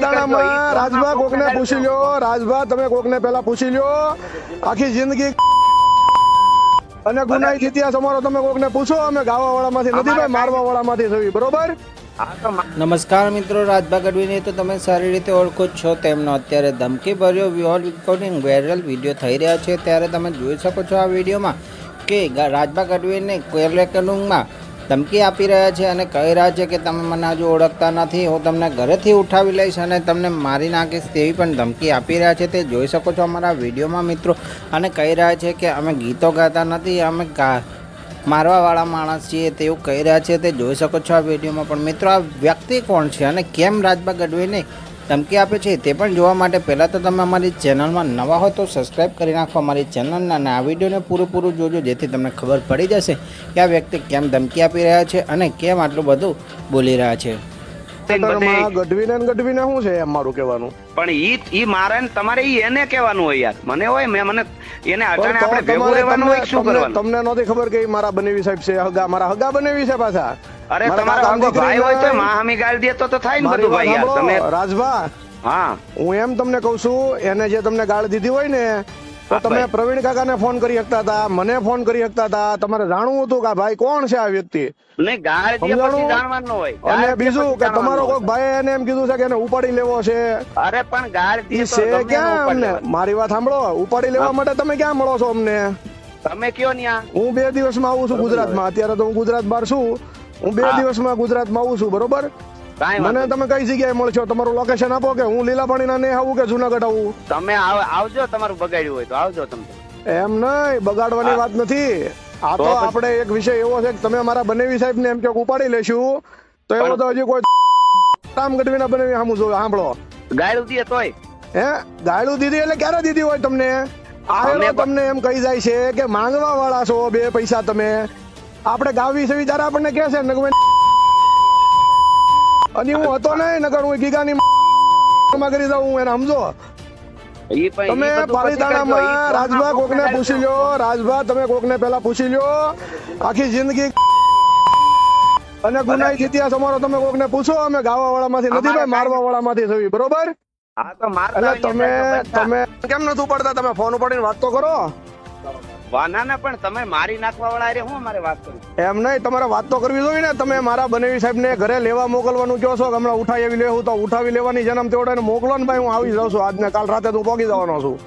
પાલીતાણામાં રાજભા કોકને પૂછી લ્યો રાજભા તમે કોકને પહેલા પૂછી લ્યો. આખી જિંદગી અને ગુનાહિત ઇતિહાસ અમારો તમે કોકને પૂછો અમે ગાવા વાળામાંથી નથી ભાઈ મારવા વાળામાંથી થવી બરોબર? નમસ્કાર મિત્રો રાજભા ગઢવીને તો તમે સારી રીતે ઓળખો છો તેમનો અત્યારે ધમકી ભર્યો વિહોલ રિકોર્ડિંગ વાયરલ વીડિયો થઈ રહ્યા છે. ત્યારે તમે જોઈ શકો છો આ વિડીયોમાં કે રાજભા ગઢવીને કોયલેકનુંગમાં ધમકી આપી રહ્યા છે અને કહી રહ્યા છે કે તમે મને હજુ ઓળખતા નથી, હું તમને ઘરેથી ઉઠાવી લઈશ અને તમને મારી નાખીશ તેવી પણ ધમકી આપી રહ્યા છે. તે જોઈ શકો છો અમારા વિડીયોમાં મિત્રો. અને કહી રહ્યા છે કે અમે ગીતો ગાતા નથી, અમે ગા, મારવાવાળા માણસ છીએ તેવું કહી રહ્યા છે. તે જોઈ શકો છો આ વિડીયોમાં પણ. મિત્રો, આ વ્યક્તિ કોણ છે અને કેમ રાજબા ગઢવીને ધમકી આપે છે તે પણ જોવા માટે પહેલાં તો તમે અમારી ચેનલમાં નવા હોય તો સબસ્ક્રાઈબ કરી નાખો અમારી ચેનલના અને આ વિડીયોને પૂરેપૂરું જોજો, જેથી તમને ખબર પડી જશે કે આ વ્યક્તિ કેમ ધમકી આપી રહ્યા છે અને કેમ આટલું બધું બોલી રહ્યા છે. ગઢવીને ગઢવીને શું છે એમ મારું કહેવાનું? પણ ઈ ઈ મારે તમારે ઈ એને કહેવાનું હોય યાર. મને હોય મેં મને એને અટાણે આપણે ભેગું રહેવાનું હોય શું તમને કરવાનું? તમને નહોતી ખબર કે ઈ મારા બનેવી સાહેબ છે હગા મારા હગા બનેવી છે પાછા? અરે તમારા હગો ભાઈ હોય તો માહામી ગાળ દે તો તો થાય ને બધું ભાઈ યાર. તમે રાજભા. હા. હું એમ તમને કઉ છું એને જે તમને ગાળ દીધી હોય ને તો તમે. પ્રવીણ કાકાને ફોન કરી શકતા હતા મને ફોન કરી શકતા હતા. તમારે જાણવું હતું કે ભાઈ કોણ છે આ વ્યક્તિ? અને બીજું કે તમારો હોય. કોઈ ભાઈ એને એમ કીધું છે કે એને ઉપાડી લેવો છે. અરે પણ ગાળ છે ક્યાં અમને? મારી વાત સાંભળો ઉપાડી લેવા માટે તમે ક્યાં મળો છો અમને? તમે કયો ન્યા? હું બે દિવસમાં આવું છું ગુજરાતમાં. અત્યારે તો હું ગુજરાત બહાર છું. હું બે. દિવસમાં ગુજરાતમાં આવું છું બરોબર? મને તમે કઈ જગ્યાએ મળશો તમારું લોકેશન આપો કે હું લીલાપાણીના ને આવું કે જુનાગઢ આવું? તમે આવજો તમારું બગાડ્યું હોય તો આવજો તમે. એમ નહીં બગાડવાની વાત નથી. આ તો આપણે એક વિષય એવો છે કે તમે મારા બનેવી સાહેબ ને એમ કે ઉપાડી લેશું તો એવો તો હજી કોઈ કામ ગઢવીના બનેવી સામું જોયું સાંભળો ગાયડું દે તોય. હે? ગાયડું દીધી એટલે ક્યારે દીધી હોય તમને? આવેલો તમને એમ કહી જાય છે કે માંગવા વાળા છો બે પૈસા તમે. આપણે ગાવી છે ત્યારે આપણને કહે છે નગમે અને હું હતો નહીં નગર હું ગીગાની માં કરી દઉં એને સમજો. તમે પાલીતાણામાં રાજભા કોકને પૂછી લ્યો રાજભા તમે કોકને પેલા પૂછી લ્યો. આખી જિંદગી અને ગુનાહિત ઇતિહાસ અમારો તમે કોકને પૂછો અમે ગાવા વાળામાંથી નથી ભાઈ મારવા વાળામાંથી થવી બરોબર? એટલે તમે તમે કેમ નથી પડતા તમે ફોન ઉપાડીને વાત તો કરો. વા ના ના પણ તમે મારી નાખવા વાળા એમ નહીં, તમારે વાત કરવી જોઈએ ને. તમે મારા બનેવી સાહેબ ને ઘરે લેવા મોકલવાનું કહો હમણાં ઉઠાવી લેવું, તો ઉઠાવી લેવાની જન્મ તેવડે મોકલો ને ભાઈ, હું આવી જાઉં છું. આજને કાલ રાતે તું પોગી જવાનો છું.